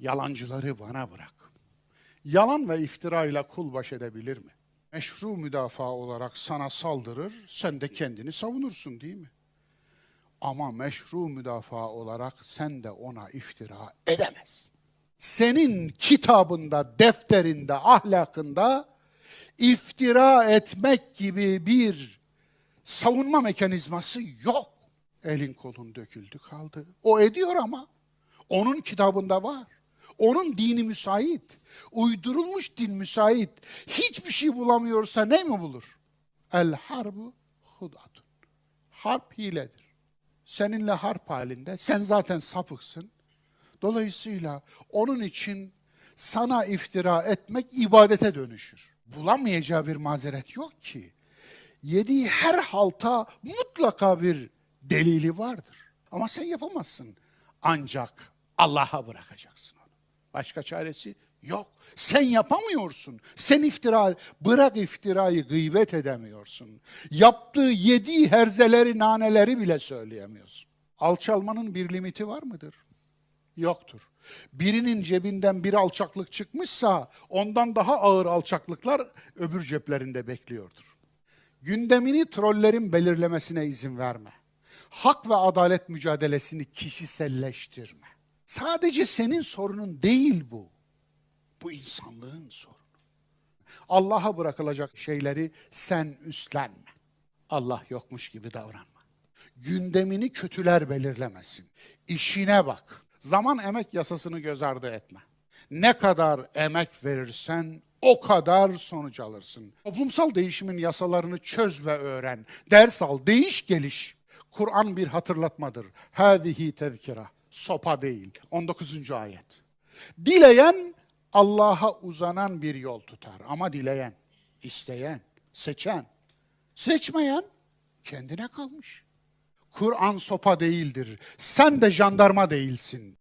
Yalancıları bana bırak. Yalan ve iftirayla kul baş edebilir mi? Meşru müdafaa olarak sana saldırır, sen de kendini savunursun değil mi? Ama meşru müdafaa olarak sen de ona iftira edemezsin. Senin kitabında, defterinde, ahlakında iftira etmek gibi bir savunma mekanizması yok. Elin kolun döküldü kaldı. O ediyor ama. Onun kitabında var. Onun dini müsait. Uydurulmuş din müsait. Hiçbir şey bulamıyorsa ne mi bulur? El harbu hudatun. Harp hiledir. Seninle harp halinde. Sen zaten sapıksın. Dolayısıyla onun için sana iftira etmek ibadete dönüşür. Bulamayacağı bir mazeret yok ki. Yediği her halta mutlaka bir delili vardır. Ama sen yapamazsın. Ancak Allah'a bırakacaksın. Başka çaresi yok. Sen yapamıyorsun. Sen iftira, bırak iftirayı gıybet edemiyorsun. Yaptığı yediği herzeleri, naneleri bile söyleyemiyorsun. Alçalmanın bir limiti var mıdır? Yoktur. Birinin cebinden bir alçaklık çıkmışsa ondan daha ağır alçaklıklar öbür ceplerinde bekliyordur. Gündemini trollerin belirlemesine izin verme. Hak ve adalet mücadelesini kişiselleştirme. Sadece senin sorunun değil bu. Bu insanlığın sorunu. Allah'a bırakılacak şeyleri sen üstlenme. Allah yokmuş gibi davranma. Gündemini kötüler belirlemesin. İşine bak. Zaman emek yasasını göz ardı etme. Ne kadar emek verirsen o kadar sonuç alırsın. Toplumsal değişimin yasalarını çöz ve öğren. Ders al, değiş geliş. Kur'an bir hatırlatmadır. Hâzihi tezkira. Sopa değil. 19. ayet. Dileyen Allah'a uzanan bir yol tutar. Ama dileyen, isteyen, seçen, seçmeyen kendine kalmış. Kur'an sopa değildir. Sen de jandarma değilsin.